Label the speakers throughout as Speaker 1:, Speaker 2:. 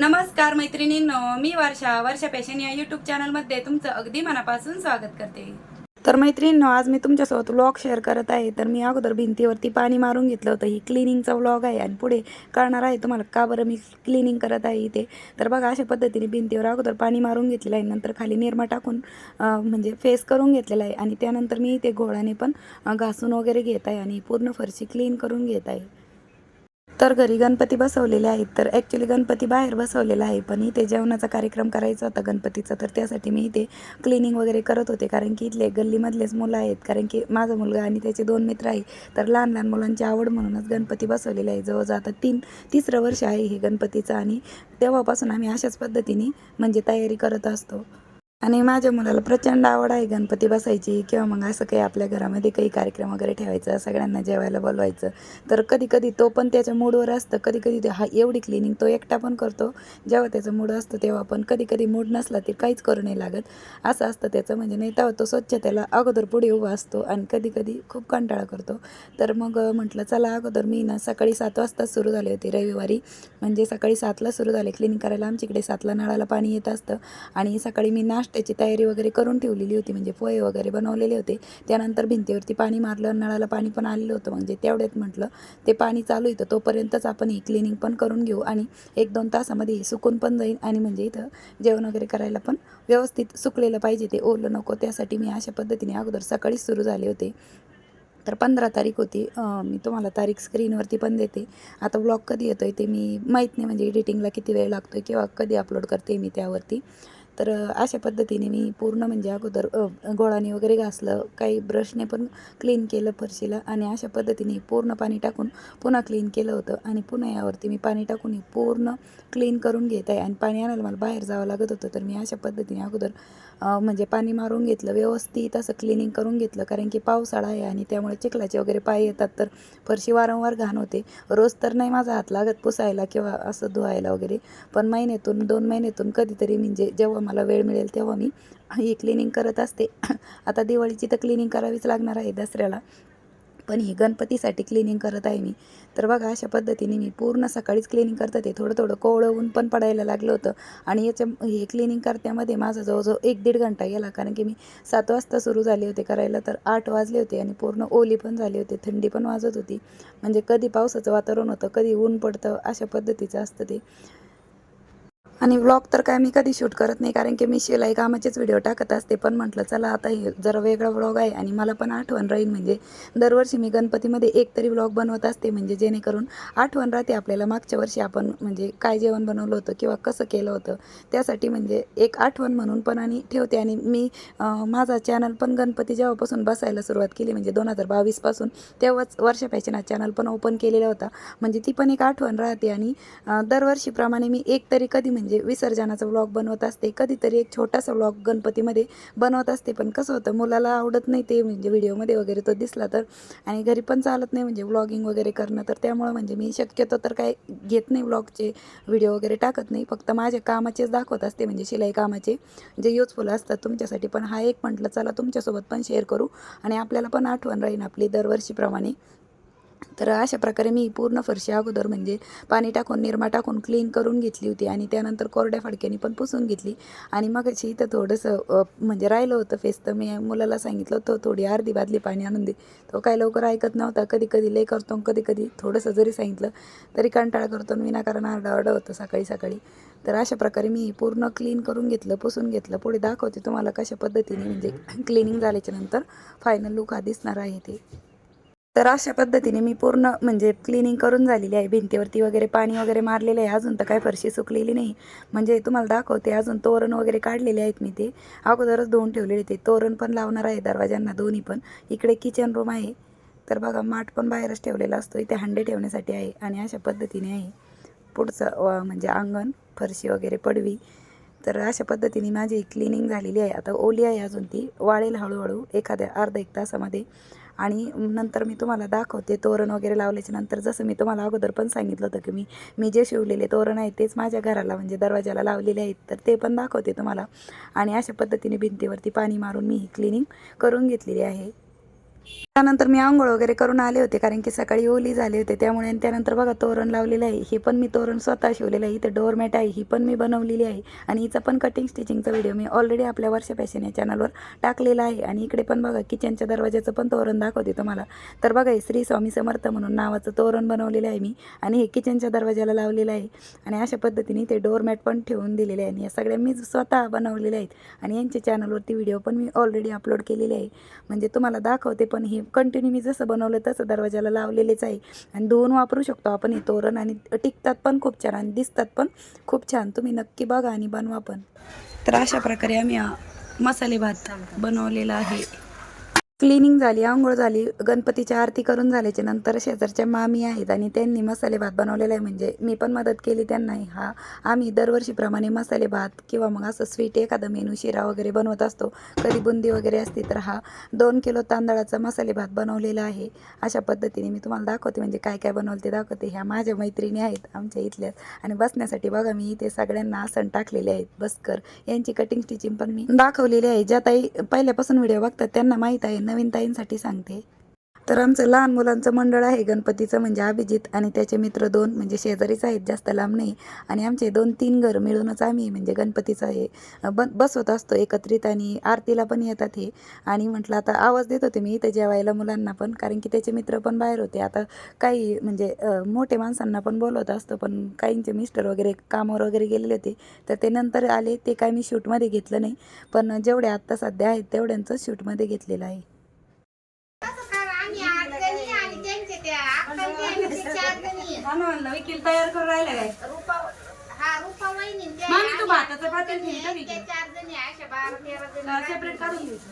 Speaker 1: नमस्कार मैत्रिणींनो मी वर्षा. वर्षा पॅशन या यूट्यूब चॅनलमध्ये तुमचं अगदी मनापासून स्वागत करते. तर मैत्रिणींनो आज मी तुमच्यासोबत व्लॉग शेअर करत आहे. तर मी अगोदर भिंतीवरती पाणी मारून घेतलं होतं. ही क्लिनिंगचा व्लॉग आहे आणि पुढे करणार आहे तुम्हाला का बरं मी क्लिनिंग करत आहे इथे. तर बघा अशा पद्धतीने भिंतीवर अगोदर पाणी मारून घेतलेलं आहे. नंतर खाली निरमा टाकून म्हणजे फेस करून घेतलेला आहे. आणि त्यानंतर मी इथे घोडाने पण घासून वगैरे घेत आहे आणि पूर्ण फरशी क्लीन करून घेत आहे. तर घरी गणपती बसवलेले आहेत. तर ॲक्च्युली गणपती बाहेर बसवलेला आहे. पण इथे जेवणाचा कार्यक्रम करायचा होता गणपतीचा. तर त्यासाठी मी इथे क्लिनिंग वगैरे करत होते. कारण की इथले गल्लीमधलेच मुलं आहेत. कारण की माझा मुलगा आणि त्याचे दोन मित्र आहे. तर लहान लहान मुलांची आवड म्हणूनच गणपती बसवलेले आहे. जवळजवळ आता तीन तिसरं वर्ष आहे हे गणपतीचं. आणि तेव्हापासून आम्ही अशाच पद्धतीने म्हणजे तयारी करत असतो. आणि माझ्या मुलाला प्रचंड आवड आहे गणपती बसायची किंवा मग असं काही आपल्या घरामध्ये काही कार्यक्रम वगैरे ठेवायचं सगळ्यांना जेवायला बोलवायचं. तर कधी कधी तो पण त्याच्या मूडवर असतं. कधी कधी हा एवढी क्लिनिंग तो एकटा पण करतो. जेव्हा त्याचं मूड असतं तेव्हा पण. कधी कधी मूड नसला तर काहीच करू नाही लागत. असं असतं त्याचं म्हणजे नाही तेव्हा तो स्वच्छतेला अगोदर पुढे उभा असतो आणि कधी कधी खूप कंटाळा करतो. तर मग म्हटलं चला अगोदर मी ना सकाळी सात वाजता सुरू झाले होते रविवारी. म्हणजे सकाळी सातला सुरू झाले. क्लिनिंग करायला आमच्याकडे सातला नळाला पाणी येत असतं. आणि सकाळी मी नाश्ता नाश्त्याची तयारी वगैरे करून ठेवलेली होती म्हणजे पोहे वगैरे बनवलेले होते. त्यानंतर भिंतीवरती पाणी मारलं नळाला पाणी पण आलेलं होतं. म्हणजे तेवढ्यात म्हटलं ते पाणी चालू येतं तोपर्यंतच आपण ही क्लिनिंग पण करून घेऊ आणि एक दोन तासामध्ये सुकून पण जाईल आणि म्हणजे इथं जेवण वगैरे करायला पण व्यवस्थित सुकलेलं पाहिजे. ते ओलं नको त्यासाठी मी अशा पद्धतीने अगोदर सकाळीच सुरू झाले होते. तर पंधरा तारीख होती. मी तुम्हाला तारीख स्क्रीनवरती पण देते. आता ब्लॉग कधी येतो आहे ते मी माहीत नाही म्हणजे एडिटिंगला किती वेळ लागतो आहे किंवा कधी अपलोड करते मी त्यावरती. तर अशा पद्धतीने मी पूर्ण म्हणजे अगोदर गोळाने वगैरे घासलं काही ब्रशने पण क्लीन केलं फरशीला आणि अशा पद्धतीने पूर्ण पाणी टाकून पुन्हा क्लीन केलं होतं आणि पुन्हा यावरती मी पाणी टाकून पूर्ण क्लीन करून घेत आहे आणि पाणी आणायला मला बाहेर जावं लागत होतं. तर मी अशा पद्धतीने अगोदर म्हणजे पाणी मारून घेतलं व्यवस्थित असं क्लिनिंग करून घेतलं. कारण की पावसाळा आहे आणि त्यामुळे चिखलाचे वगैरे पाय येतात तर फरशी वारंवार घाण होते. रोज तर नाही माझा हात लागत पुसायला किंवा असं धुवायला वगैरे. पण महिन्यातून दोन महिन्यातून कधीतरी म्हणजे जेव्हा मला वेळ मिळेल तेव्हा मी ही क्लिनिंग करत असते. आता दिवाळीची तर क्लिनिंग करावीच लागणार आहे दसऱ्याला. पण ही गणपतीसाठी क्लिनिंग करत आहे मी. तर बघा अशा पद्धतीने मी पूर्ण सकाळीच क्लिनिंग करत. होते थोडं थोडं कोवळं ऊन पण पडायला लागलं होतं. आणि याच्या हे क्लिनिंग करत्यामध्ये माझा जवळजवळ एक दीड घंटा गेला. कारण की मी सात वाजता सुरू झाले होते करायला तर आठ वाजले होते आणि पूर्ण ओली पण झाली होती थंडी पण वाजत होती. म्हणजे कधी पावसाचं वातावरण होतं कधी ऊन पडतं अशा पद्धतीचं असतं ते. आणि व्लॉग तर काय मी कधी शूट करत नाही कारण की मी शिलाई कामाचेच व्हिडिओ टाकत असते. पण म्हटलं चला आता हे जरा वेगळा व्लॉग आहे आणि मला पण आठवण राहील. म्हणजे दरवर्षी मी गणपतीमध्ये एक तरी व्लॉग बनवत असते. म्हणजे जेणेकरून आठवण राहते आपल्याला. मागच्या वर्षी आपण म्हणजे काय जेवण बनवलं होतं किंवा कसं केलं होतं त्यासाठी म्हणजे एक आठवण म्हणून पण आणि ठेवते. आणि मी माझा चॅनल पण गणपती जेव्हापासून बसायला सुरुवात केली म्हणजे दोन हजार बावीसपासून तेव्हाच वर्ष पॅशन चॅनल पण ओपन केलेला होता. म्हणजे ती पण एक आठवण राहते. आणि दरवर्षीप्रमाणे मी एक तरी कधी म्हणजे म्हणजे विसर्जनाचा व्लॉग बनवत असते. कधीतरी एक छोटासा व्लॉग गणपतीमध्ये बनवत असते. पण कसं होतं मुलाला आवडत नाही ते म्हणजे व्हिडिओमध्ये वगैरे तो दिसला तर. आणि घरी पण चालत नाही म्हणजे व्लॉगिंग वगैरे करणं. तर त्यामुळं म्हणजे मी शक्यतो तर काय घेत नाही व्लॉगचे व्हिडिओ वगैरे टाकत नाही. फक्त माझ्या कामाचेच दाखवत असते म्हणजे शिलाई कामाचे. जे युजफुल असतात तुमच्यासाठी. पण हा एक म्हटलं चला तुमच्यासोबत पण शेअर करू. आणि आपल्याला पण आठवण राहील आपली दरवर्षीप्रमाणे. तर अशा प्रकारे मी पूर्ण फरशी अगोदर म्हणजे पाणी टाकून निरमा टाकून क्लीन करून घेतली होती आणि त्यानंतर कोरड्या फडक्याने पण पुसून घेतली. आणि मग इथं थोडंसं म्हणजे राहिलं होतं फेस तर मी मुलाला सांगितलं होतं थोडी अर्धी बादली पाणी आणून दे. तो काय लवकर ऐकत नव्हता. कधी कधी लय करतो कधी कधी थोडंसं जरी सांगितलं तरी कंटाळा करतो आणि विनाकारण आरडाओरडा होतं सकाळी सकाळी. तर अशा प्रकारे मी पूर्ण क्लीन करून घेतलं पुसून घेतलं. पुढे दाखवते तुम्हाला कशा पद्धतीने म्हणजे क्लिनिंग झाल्याच्यानंतर फायनल लुक हा दिसणार आहे ते. तर अशा पद्धतीने मी पूर्ण म्हणजे क्लिनिंग करून झालेली आहे. भिंतीवरती वगैरे पाणी वगैरे मारलेलं आहे. अजून तर काय फरशी सुकलेली नाही. म्हणजे तुम्हाला दाखवते अजून तोरण वगैरे काढलेले आहेत मी ते. अगोदरच धुवून ठेवलेले ते. तोरण पण लावणार आहे दरवाज्यांना दोन्ही पण. इकडे किचन रूम आहे. तर बघा माठ पण बाहेरच ठेवलेला असतो. इथे हंडे ठेवण्यासाठी आहे आणि अशा पद्धतीने आहे. पुढचं म्हणजे अंगण फरशी वगैरे पडवी. तर अशा पद्धतीने माझी क्लिनिंग झालेली आहे. आता ओली आहे अजून ती. वाळेल हळूहळू एखाद्या अर्धा एक तासामध्ये. आणि नंतर मी तुम्हाला दाखवते तोरण वगैरे लावल्याच्या नंतर. जसं मी तुम्हाला अगोदर पण सांगितलं होतं की मी मी जे शिवलेले तोरण आहे तेच माझ्या घराला म्हणजे दरवाजाला लावलेले आहेत. तर ते पण दाखवते तुम्हाला. आणि अशा पद्धतीने भिंतीवरती पाणी मारून मी ही क्लिनिंग करून घेतलेली आहे. त्यानंतर मी आंघोळ वगैरे करून आले होते कारण की सकाळी ओली झाले होते. त्यामुळे आणि त्यानंतर बघा तोरण लावलेलं आहे. हे पण मी तोरण स्वतः शिवलेलं आहे. इथे डोअरमॅट आहे. ही पण मी बनवलेली आहे. आणि हिचा पण कटिंग स्टिचिंगचा व्हिडिओ मी ऑलरेडी आपल्या वर्ष फॅशन या चॅनलवर टाकलेला आहे. आणि इकडे पण बघा किचनच्या दरवाजाचं पण तोरण दाखवते तुम्हाला. तर बघा हे श्री स्वामी समर्थ म्हणून नावाचं तोरण बनवलेलं आहे मी. आणि हे किचनच्या दरवाजाला लावलेलं आहे. आणि अशा पद्धतीने ते डोअरमॅट पण ठेवून दिलेले आहे. आणि या सगळ्या मी स्वतः बनवलेल्या आहेत. आणि यांच्या चॅनलवरती व्हिडिओ पण मी ऑलरेडी अपलोड केलेले आहे. म्हणजे तुम्हाला दाखवते पण हे कंटिन्यू मी जसं बनवलं तसं दरवाजाला लावलेलेच आहे. आणि दोन वापरू शकतो आपण हे तोरण आणि टिकतात पण खूप छान आणि दिसतात पण खूप छान. तुम्ही नक्की बघा आणि बनवा पण. तर अशा प्रकारे आम्ही मसाले भात बनवलेला आहे. क्लिनिंग झाली आंघोळ झाली गणपतीची आरती करून झाल्याच्यानंतर शेजारच्या मामी आहेत आणि त्यांनी मसाले भात बनवलेला आहे. म्हणजे मी पण मदत केली त्यांनाही हा आम्ही दरवर्षीप्रमाणे मसाले भात किंवा मग असं स्वीट एखादा मेनू शिरा वगैरे बनवत असतो. कधी बुंदी वगैरे असते तर हा दोन किलो तांदळाचा मसाले भात बनवलेला आहे. अशा पद्धतीने मी तुम्हाला दाखवते म्हणजे काय काय बनवलं ते दाखवते. ह्या माझ्या मैत्रिणी आहेत आमच्या इथल्याच आणि बसण्यासाठी बघा मी इथे सगळ्यांना आसन टाकलेले आहेत. बसकर यांची कटिंग स्टिचिंग पण मी दाखवलेली आहे. ज्या ताई पहिल्यापासून व्हिडिओ बघतात त्यांना माहीत आहे. नवीन ताईंसाठी सांगते. तर आमचं लहान मुलांचं मंडळ आहे गणपतीचं म्हणजे अभिजित आणि त्याचे मित्र दोन म्हणजे शेजारीच आहेत जास्त लांब नाही. आणि आमचे दोन तीन घर मिळूनच आम्ही म्हणजे गणपतीचं हे ब बसवत असतो एकत्रित आणि आरतीला पण येतात हे. आणि म्हटलं आता आवाज देत होते मी इथं जेवायला मुलांना पण कारण की त्याचे मित्र पण बाहेर होते. आता काही म्हणजे मोठे माणसांना पण बोलवत असतो पण काहींचे मिस्टर वगैरे कामावर वगैरे गेलेले होते. तर ते नंतर आले ते काय मी शूटमध्ये घेतलं नाही. पण जेवढे आत्ता सध्या आहेत तेवढ्यांचं शूटमध्ये घेतलेलं आहे
Speaker 2: आम्ही अडचणी आणि त्यांचे त्या अक्कांचे आणि ते जणी.
Speaker 1: वकील तयार करून राहिला काय
Speaker 2: रुपा हा रुपा वहिनी त्या
Speaker 1: मामी, तू भाताचं पातेल ठेवी का?
Speaker 2: त्या चार जणी अशा बारा तेरा जणी
Speaker 1: सेपरेट काढून घ्यायचं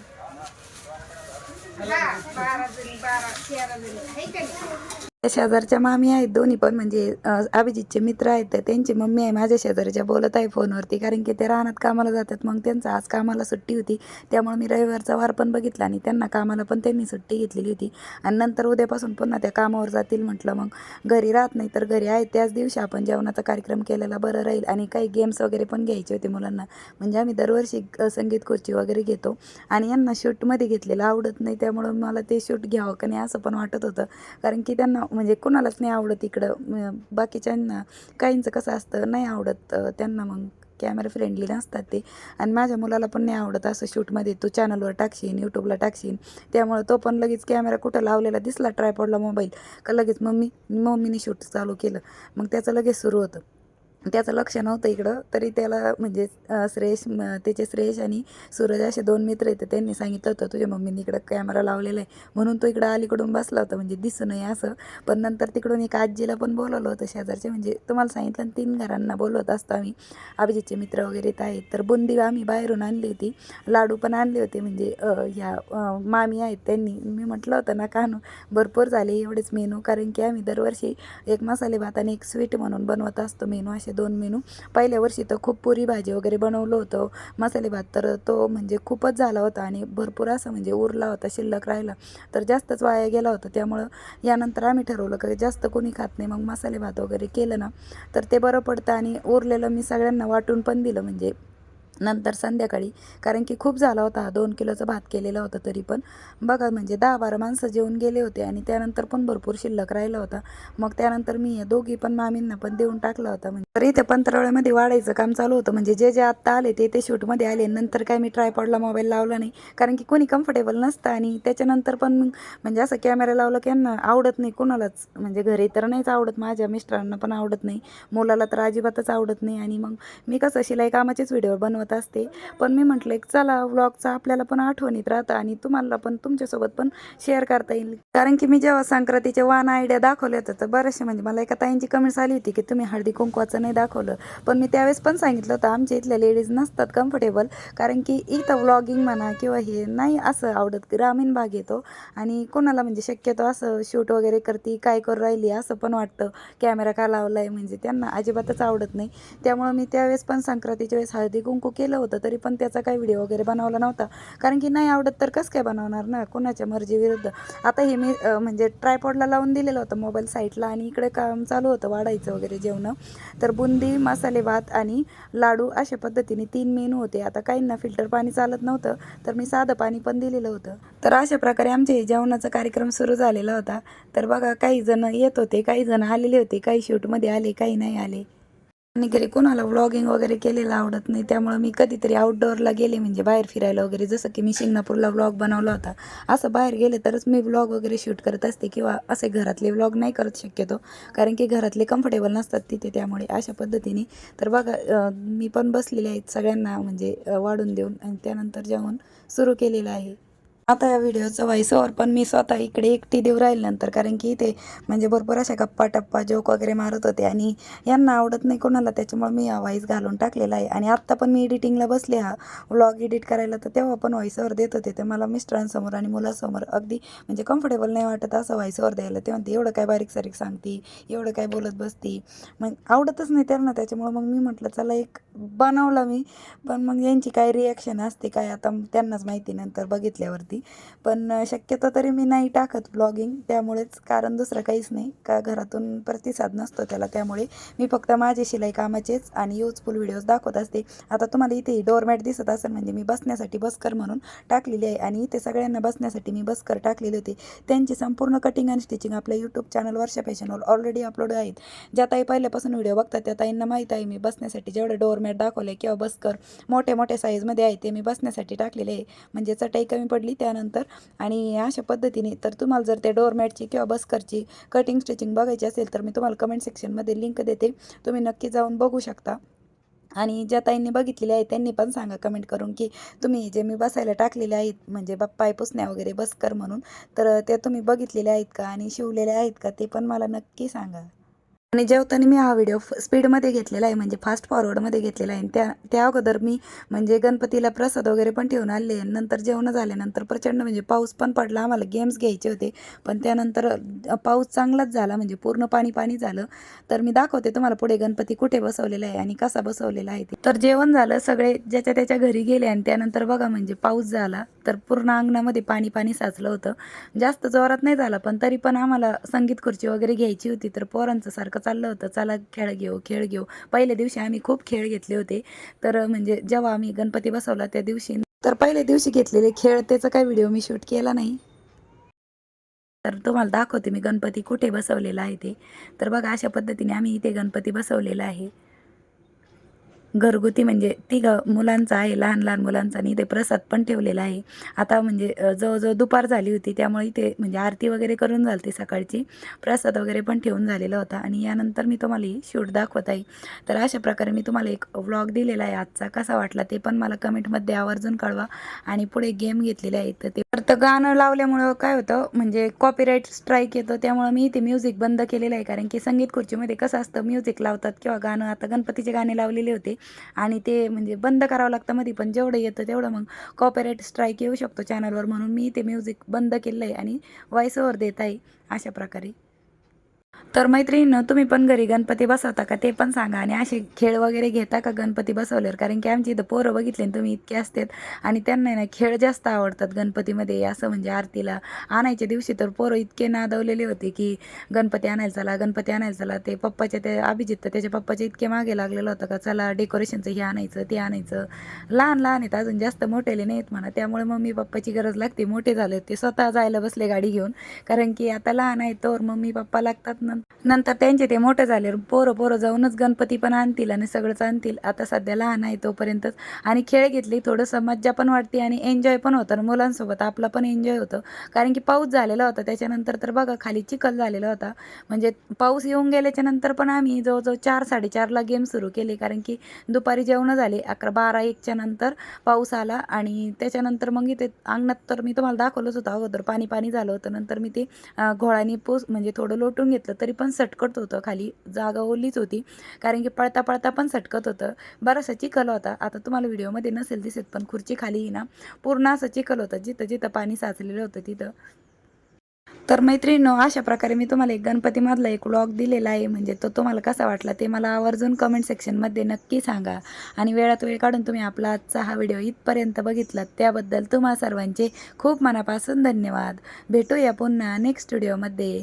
Speaker 2: हा बारा जणी बारा तेरा जणी आहे का नाही?
Speaker 1: त्या शेजारच्या मामी आहेत दोन्ही पण म्हणजे अभिजितचे मित्र आहेत तर त्यांची मम्मी आहे माझ्या शेजारच्या बोलत आहे फोनवरती. कारण की ते रानात कामाला जातात मग त्यांचा आज कामाला सुट्टी होती. त्यामुळे मी रविवारचा वार पण बघितला आणि त्यांना कामाला पण त्यांनी सुट्टी घेतलेली होती. आणि नंतर उद्यापासून पुन्हा त्या कामावर जातील म्हटलं मग. घरी राहत नाही तर घरी आहेत त्याच दिवशी आपण जेवणाचा कार्यक्रम केलेला बरं राहील आणि काही गेम्स वगैरे पण घ्यायचे होते मुलांना. म्हणजे आम्ही दरवर्षी संगीत खुर्ची वगैरे घेतो. आणि यांना शूटमध्ये घेतलेलं आवडत नाही त्यामुळं मला ते शूट घ्यावं का नाही असं पण वाटत होतं. कारण की त्यांना म्हणजे कुणालाच नाही आवडत इकडं. बाकीच्यांना काहींचं कसं असतं नाही आवडत त्यांना मग कॅमेरा फ्रेंडली नसतात ते. आणि माझ्या मुलाला पण नाही आवडत असं शूटमध्ये तू चॅनलवर टाकशील यूट्यूबला टाकशील त्यामुळं तो पण लगेच कॅमेरा कुठं लावलेला दिसला ट्रायपॉडला मोबाईल का लगेच मम्मी मम्मीने शूट चालू केलं. मग त्याचं लगेच सुरू होतं. त्याचं लक्ष नव्हतं इकडं. तरी त्याला म्हणजे श्रेयश त्याचे श्रेयश आणि सूरज असे दोन मित्र आहेत. तर त्यांनी सांगितलं होतं तुझ्या मम्मीने इकडं कॅमेरा लावलेला आहे. म्हणून तो इकडं अलीकडून बसला होता. म्हणजे दिसू नये असं. पण नंतर तिकडून एक आजीला पण बोलवलं होतं शेजारचे म्हणजे तुम्हाला सांगितलं तीन घरांना बोलवत असतो आम्ही. अभिजितचे मित्र वगैरे येत आहेत. तर बुंदी आम्ही बाहेरून आणली होती. लाडू पण आणले होते. म्हणजे ह्या मामी आहेत त्यांनी. मी म्हटलं होतं ना कानू भरपूर झाले एवढेच मेनू. कारण की आम्ही दरवर्षी एक मसाले भात आणि एक स्वीट म्हणून बनवत असतो मेनू असे दोन मेनू. पहिल्या वर्षी तर खूप पुरी भाजी वगैरे बनवलं होतं. मसाले भात तर तो म्हणजे खूपच झाला होता आणि भरपूर असं म्हणजे उरला होता शिल्लक राहिला. तर जास्तच वाया गेला होता. त्यामुळं यानंतर आम्ही ठरवलं की जास्त कोणी खात नाही मग मसाले भात वगैरे केलं ना. तर ते बरं पडतं आणि उरलेलं मी सगळ्यांना वाटून पण दिलं. म्हणजे नंतर संध्याकाळी कारण की खूप झाला होता हा दोन किलोचा भात केलेला होता तरी पण. बघा म्हणजे दहा बारा माणसं जेवून गेले होते आणि त्यानंतर पण भरपूर शिल्लक राहिला होता. मग त्यानंतर मी या दोघी पण मामींना पण देऊन टाकला होता. म्हणजे तर इथे पंतरवळ्यामध्ये वाढायचं काम चालू होतं. म्हणजे जे जे आत्ता आले ते ते शूटमध्ये आले. नंतर काय मी ट्रायपॉडला मोबाईल लावला नाही. कारण की कोणी कम्फर्टेबल नसतं आणि त्याच्यानंतर पण म्हणजे असं कॅमेरा लावला की यांना आवडत नाही कोणालाच. म्हणजे घरी तर नाहीच आवडत माझ्या मिस्टरांना पण आवडत नाही. मुलाला तर अजिबातच आवडत नाही. आणि मग मी कसं शिलाई कामाचेच व्हिडिओ बनवत असते. पण मी म्हटलं एक चला व्लॉगचा आपल्याला पण आठवणीत राहतं आणि तुम्हाला पण तुमच्यासोबत पण शेअर करता येईल. कारण की मी जेव्हा संक्रांतीचे वान आयडिया दाखवले होते तर बरेचसे म्हणजे मला एका ताईंची कमेंट्स आली होती की तुम्ही हळदी कुंकवाचं नाही दाखवलं. पण मी त्यावेळेस पण सांगितलं होतं आमच्या इथल्या लेडीज नसतात कम्फर्टेबल कारण की इथं व्लॉगिंग म्हणा किंवा हे नाही असं आवडत ग्रामीण भाग येतो आणि कोणाला म्हणजे शक्यतो असं शूट वगैरे करते काय करू राहिली असं पण वाटतं. कॅमेरा का लावला आहे म्हणजे त्यांना अजिबातच आवडत नाही. त्यामुळं मी त्यावेळेस पण संक्रांतीच्या वेळेस हळदी कुंकू केलं होतं तरी पण त्याचा काही व्हिडिओ वगैरे बनवला नव्हता. कारण की नाही आवडत तर कसं काय बनवणार ना? कोणाच्या मर्जीविरुद्ध आता हे मी म्हणजे ट्रायपॉडला लावून दिलेलं होतं मोबाईल साईटला आणि इकडे काम चालू होतं वाढायचं वगैरे जेवणं. तर बुंदी मसाले भात आणि लाडू अशा पद्धतीने तीन मेनू होते. आता काहींना फिल्टर पाणी चालत नव्हतं तर मी साधं पाणी पण दिलेलं होतं. तर अशा प्रकारे आमचे जेवणाचा कार्यक्रम सुरू झालेला होता. तर बघा काही जण येत होते काही जण आलेले होते काही शूटमध्ये आले काही नाही आले. आणि घरी कोणाला व्लॉगिंग वगैरे केलेलं आवडत नाही. त्यामुळं मी कधीतरी आउटडोअरला गेले म्हणजे बाहेर फिरायला वगैरे. जसं की मी शिंगणापूरला व्लॉग बनवला होता. असं बाहेर गेले तरच मी व्लॉग वगैरे शूट करत असते किंवा असे घरातले व्लॉग नाही करत शक्यतो. कारण की घरातले कम्फर्टेबल नसतात तिथे त्यामुळे अशा पद्धतीने. तर बघा मी पण बसलेले आहेत सगळ्यांना म्हणजे वाढून देऊन. आणि त्यानंतर जेवण सुरू केलेलं आहे. आता या व्हिडिओचं व्हॉइस ओवर पण मी स्वतः इकडे एकटी देऊ राहील नंतर कारण की इथे म्हणजे भरपूर अशा गप्पा टप्पा जोक वगैरे मारत होते आणि यांना आवडत नाही कोणाला त्याच्यामुळे मी हा व्हॉइस घालून टाकलेला आहे. आणि आत्ता पण मी एडिटिंगला बसले हा व्लॉग एडिट करायला तर तेव्हा पण व्हॉइस ओवर देत होते. तर मला मिस्टरांसमोर आणि मुलासमोर अगदी म्हणजे कम्फर्टेबल नाही वाटत असं व्हॉइस ओवर द्यायला. ते म्हणते एवढं काय बारीक सारीक सांगती एवढं काय बोलत बसती. मग आवडतच नाही त्यांना त्याच्यामुळे मग मी म्हटलं चला एक बनवला मी. पण मग यांची काय रिॲक्शन असते काय आता त्यांनाच माहिती नंतर बघितल्यावरती. पण शक्यतो तरी मी नाही टाकत ब्लॉगिंग त्यामुळेच कारण दुसरं काहीच नाही. का घरातून प्रतिसाद नसतो त्याला त्यामुळे मी फक्त माझे शिलाई कामाचेच आणि यूजफुल व्हिडिओज दाखवत असते. आता तुम्हाला इथे डोरमॅट दिसत असेल म्हणजे मी बसण्यासाठी बसकर म्हणून टाकलेली आहे आणि इथे सगळ्यांना बसण्यासाठी मी बसकर टाकलेले होते. त्यांची संपूर्ण कटिंग आणि स्टिचिंग आपल्या यूट्यूब चॅनल वर्षा फॅशनवर ऑलरेडी अपलोड आहेत. ज्या ताई पहिल्यापासून व्हिडिओ बघतात त्या ताईंना माहीत आहे मी बसण्यासाठी जेवढे डोरमॅट दाखवले किंवा बसकर मोठे मोठे साईजमध्ये आहे ते मी बसण्यासाठी टाकलेले आहे. म्हणजे चटाई कमी पडली त्या त्यानंतर आणि अशा पद्धतीने तर तुम्हाला जर ते डोरमॅटची किंवा बस्करची कटिंग स्टिचिंग बघायची असेल तर मी तुम्हाला कमेंट सेक्शनमध्ये लिंक देते. तुम्ही नक्की जाऊन बघू शकता. आणि ज्या ताईंनी बघितलेले आहेत त्यांनी पण सांगा कमेंट करून की तुम्ही जे मी बसायला टाकलेले आहेत म्हणजे बाप्पाय पुसण्या वगैरे बसकर म्हणून तर ते तुम्ही बघितलेले आहेत का आणि शिवलेले आहेत का ते पण मला नक्की सांगा. आणि जेवताना मी हा व्हिडिओ स्पीडमध्ये घेतलेला आहे म्हणजे फास्ट फॉरवर्डमध्ये घेतलेला आहे आणि त्या त्या अगोदर मी म्हणजे गणपतीला प्रसाद वगैरे पण ठेवून आले नंतर जेवण झाल्यानंतर प्रचंड म्हणजे पाऊस पण पडला आम्हाला गेम्स घ्यायचे होते पण त्यानंतर पाऊस चांगलाच झाला म्हणजे पूर्ण पाणी पाणी झालं. तर मी दाखवते तुम्हाला पुढे गणपती कुठे बसवलेला आहे आणि कसा बसवलेला आहे ते. तर जेवण झालं सगळे ज्याच्या त्याच्या घरी गेले आणि त्यानंतर बघा म्हणजे पाऊस झाला. तर पूर्ण अंगणामध्ये पाणी पाणी साचलं होतं. जास्त जोरात नाही झालं पण तरी पण आम्हाला संगीत खुर्ची वगैरे घ्यायची होती. तर पोरांचं सारखं चाललं होतं. चला खेळ घेऊ खेळ घेऊ. पहिल्या दिवशी आम्ही खूप खेळ घेतले होते. तर म्हणजे जेव्हा आम्ही गणपती बसवला त्या दिवशी तर पहिल्या दिवशी घेतलेले खेळ त्याचा काही व्हिडिओ मी शूट केला नाही. तर तुम्हाला दाखवते मी गणपती कुठे बसवलेला आहे ते. तर बघा अशा पद्धतीने आम्ही इथे गणपती बसवलेला आहे. घरगुती म्हणजे ती ग मुलांचा आहे लहान लहान मुलांचा आणि ते प्रसाद पण ठेवलेला आहे. आता म्हणजे जवळजवळ दुपार झाली होती त्यामुळे इथे म्हणजे आरती वगैरे करून झाली सकाळची. प्रसाद वगैरे पण ठेवून झालेला होता आणि यानंतर मी तुम्हाला ही शूट दाखवत आहे. तर अशा प्रकारे मी तुम्हाला एक व्लॉग दिलेला आहे आजचा. कसा वाटला ते पण मला कमेंटमध्ये आवर्जून कळवा. आणि पुढे गेम घेतलेले आहेत तर ते तर गाणं लावल्यामुळं काय होतं म्हणजे कॉपीराईट स्ट्राईक येतो त्यामुळं मी इथे म्युझिक बंद केलेलं आहे. कारण की संगीत खुर्चीमध्ये कसं असतं म्युझिक लावतात किंवा गाणं आता गणपतीचे गाणे लावलेले होते. आणि ते म्हणजे बंद करावं लागतं मध्ये पण जेवढं येतं तेवढं मग कॉपरेट स्ट्राईक येऊ शकतो चॅनलवर म्हणून मी ते म्युझिक बंद केलं आहे आणि व्हॉइस ओव्हर देत आहे अशा प्रकारे. तर मैत्रिणीनं तुम्ही पण घरी गणपती बसवता का? ते पण सांगा. आणि असे खेळ वगैरे घेता का गणपती बसवल्यावर? कारण की आमची इथं पोरं बघितले ना तुम्ही इतके असतात. आणि त्यांना ना खेळ जास्त आवडतात गणपतीमध्ये. असं म्हणजे आरतीला आणायच्या दिवशी तर पोरं इतके नादवलेले होते की गणपती आणायला चला गणपती आणायला चला. ते पप्पाच्या ते अभिजित तर त्याच्या पप्पाच्या इतके मागे लागलेलं होतं का चला डेकोरेशनचं हे आणायचं ते आणायचं. लहान लहान आहेत अजून जास्त मोठेले नाहीत म्हणा. त्यामुळे मम्मी पप्पाची गरज लागते. मोठे झाले ते स्वतः जायला बसले गाडी घेऊन. कारण की आता लहान आहेत तर मम्मी पप्पा लागतात. नं- नंतर त्यांचे ते मोठे झाले. पोरं पोरं जाऊनच गणपती पण आणतील आणि सगळंच आणतील. आता सध्या लहान आहे तोपर्यंतच. आणि खेळ घेतली थोडंसं मज्जा पण वाटते आणि एन्जॉय पण होतं. आणि मुलांसोबत आपला पण एन्जॉय होतं. कारण की पाऊस झालेला होता. त्याच्यानंतर तर बघा खाली चिखल झालेला होता. म्हणजे पाऊस येऊन गेल्याच्यानंतर पण आम्ही जवळजवळ चार साडेचारला गेम सुरू केले. कारण की दुपारी जेवणं झाले. अकरा बारा एकच्या नंतर पाऊस आला. आणि त्याच्यानंतर मग इथे अंगणात तर मी तुम्हाला दाखवलंच होतं. अगोदर पाणी पाणी झालं होतं. नंतर मी ते अं, पोस म्हणजे थोडं लोटून घेतलं. घेतलं तरी पण सटकत होतं. खाली जागा ओलीच होती. कारण की पळता पळता पण सटकत होतं. बराचसा चिखल होता. आता तुम्हाला व्हिडिओमध्ये नसेल दिसत पण खुर्ची खाली ना. पूर्ण असं चिखल होतं. जिथं जिथं पाणी साचलेलं होतं तिथं. तर मैत्रिणींनो अशा प्रकारे मी तुम्हाला एक गणपतीमधला एक व्लॉग दिलेला आहे. म्हणजे तो तुम्हाला कसा वाटला ते मला आवर्जून कमेंट सेक्शनमध्ये नक्की सांगा. आणि वेळात वेळ काढून तुम्ही आपला आजचा हा व्हिडिओ इथपर्यंत बघितलात त्याबद्दल तुम्हा सर्वांचे खूप मनापासून धन्यवाद. भेटूया पुन्हा नेक्स्ट व्हिडिओमध्ये